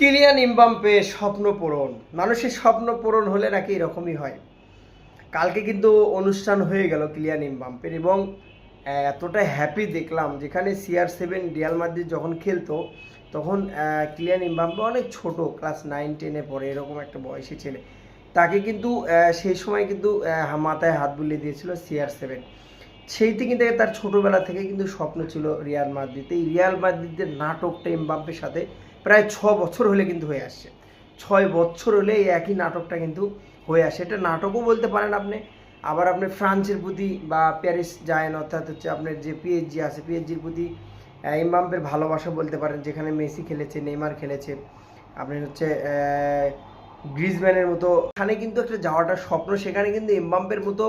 Kylian ইমবাম্পে স্বপ্ন পূরণ। মানুষের স্বপ্ন পূরণ হলে নাকি এরকমই হয়। কালকে কিন্তু অনুষ্ঠান হয়ে গেল কিলিয়ান ইমবাম্পের এবং এতটা হ্যাপি দেখলাম যেখানে সিআর সেভেন রিয়াল মাদ্রিদ যখন খেলতো, তখন কিলিয়ান ইমবাম্পে অনেক ছোট ক্লাস নাইন টেনে পড়ে, এরকম একটা বয়সী ছেলে। তাকে কিন্তু সেই সময় কিন্তু মাথায় হাত বুলিয়ে দিয়েছিল সিআর সেভেন সেই থেকে থেকে তার ছোটবেলা থেকে কিন্তু স্বপ্ন ছিল রিয়াল মাদ্রিদ। এই রিয়াল মাদ্রিদের নাটকটা এমবাপ্পের সাথে প্রায় ছ বছর হলে কিন্তু হয়ে আসছে। ছয় বছর হলে এই একই নাটকটা কিন্তু হয়ে আসে। এটা নাটকও বলতে পারেন আপনি। আবার আপনি ফ্রান্সের প্রতি বা প্যারিস জায়েন, অর্থাৎ হচ্ছে আপনার যে পিএইচজি আছে পিএইচজির প্রতি ইমবাম্পের ভালোবাসা বলতে পারেন, যেখানে মেসি খেলেছে, নেইমার খেলেছে আপনি হচ্ছে গ্রিজম্যানের মতো। এখানে কিন্তু একটা যাওয়াটা স্বপ্ন, সেখানে কিন্তু এমবাম্পের মতো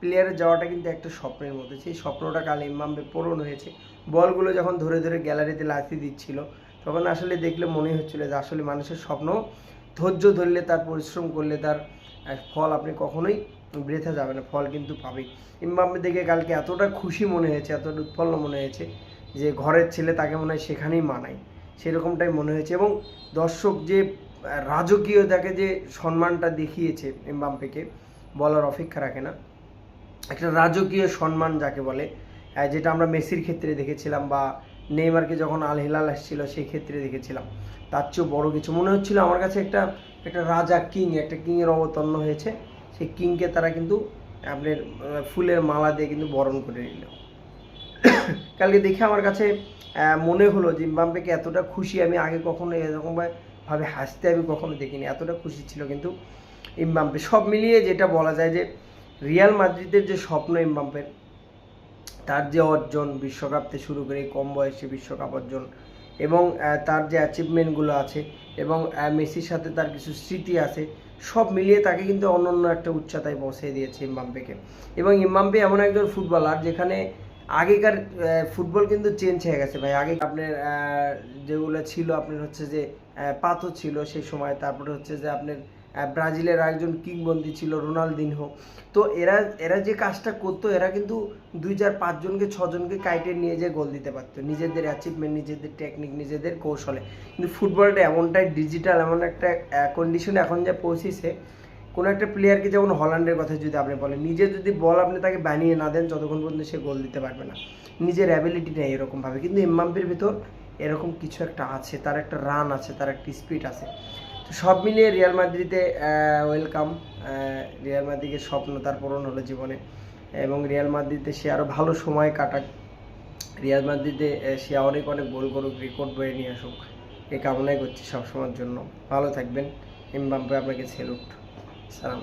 প্লেয়ারের যাওয়াটা কিন্তু একটা স্বপ্নের মতো। সেই স্বপ্নটা কাল এমবাম্পে পূরণ হয়েছে। বলগুলো যখন ধরে ধরে গ্যালারিতে লাথি দিচ্ছিল, তখন আসলে দেখলে মনে হচ্ছিল যে আসলে মানুষের স্বপ্ন ধৈর্য ধরলে, তার পরিশ্রম করলে তার ফল আপনি কখনোই বৃথা যাবে না, ফল কিন্তু পাবেই। এমবাম্পে দেখে কালকে এতটা খুশি মনে হয়েছে, এতটা উৎফুল্ল মনে হয়েছে যে ঘরের ছেলে তাকে মনে হয় সেখানেই মানায়। সেরকমটাই মনে হয়েছে এবং দর্শক যে রাজকীয়তাকে যে সম্মানটা দেখিয়েছে এমবাম্পেকে বলার অপেক্ষা রাখে না। একটা রাজকীয় সম্মান যাকে বলে যেটা আমরা মেসির ক্ষেত্রে দেখেছিলাম বা নেইমারকে যখন আল হিলাল আসছিল সেই ক্ষেত্রে দেখেছিলাম। তার চেয়েও বড় কিছু। মনে হচ্ছিল আমার কাছে একটা একটা রাজা কিং, একটা কিংয়ের অবতন্ন হয়েছে। সেই কিংকে তারা কিন্তু আপনার ফুলের মালা দিয়ে কিন্তু বরণ করে নিল। কালকে দেখে আমার কাছে মনে হলো যে ইমবাম্পেকে এতটা খুশি আমি আগে কখনো এরকম ভাবে হাসতে আমি কখনো দেখিনি। এতটা খুশি ছিল কিন্তু ইমবাম্পে সব মিলিয়ে যেটা বলা যায় যে, রিয়াল মাদ্রিদের যে স্বপ্ন ইমবাম্পের তার যে অর্জন, বিশ্বকাপ থেকে শুরু করে কম বয়সে বিশ্বকাপ অর্জন এবং তার যে অ্যাচিভমেন্টগুলো আছে এবং মেসির সাথে তার কিছু স্মৃতি আছে, সব মিলিয়ে তাকে কিন্তু অনন্য একটা উচ্চতায় পৌঁছে দিয়েছে ইমবাম্পেকে এবং ইমবাম্পে এমন একজন ফুটবলার যেখানে আগেকার ফুটবল কিন্তু চেঞ্জ হয়ে গেছে ভাই। আগে আপনার যেগুলো ছিল, আপনার হচ্ছে যে পাথর ছিল সেই সময়, তারপরে হচ্ছে যে আপনার ব্রাজিলের একজন কিংবদন্তি ছিল, রোনালদিনহো। তো এরা এরা যে কাজটা করতো, এরা কিন্তু দুই চার পাঁচজনকে ছজনকে কাইটে নিয়ে যে গোল দিতে পারতো। নিজেদের অ্যাচিভমেন্ট নিজেদের টেকনিক নিজেদের কৌশলে। কিন্তু ফুটবলটা এমনটাই ডিজিটাল এমন একটা কন্ডিশনে এখন যা পৌঁছেছে কোনো একটা প্লেয়ারকে যেমন হল্যান্ডের কথা যদি আপনি বলেন নিজে যদি বল আপনি তাকে বানিয়ে না দেন ততক্ষণ পর্যন্ত সে গোল দিতে পারবে না। নিজের অ্যাবিলিটি নেই এরকমভাবে। কিন্তু এমবাম্পের ভিতর এরকম কিছু একটা আছে, তার একটা রান আছে, তার একটা স্পিড আছে। তো সব মিলিয়ে রিয়াল মাদ্রিদে ওয়েলকাম রিয়াল মাদ্রিদের স্বপ্ন তার পূরণ হলো জীবনে। এবং রিয়াল মাদ্রিদে সে আরও ভালো সময় কাটাক। রিয়াল মাদ্রিদে সে অনেক অনেক গোল করুক রেকর্ড বয়ে নিয়ে আসুক। এই কামনাই করছি সবসময়ের জন্য। ভালো থাকবেন। এমবাম্পে আপনাকে সেলুট সালাম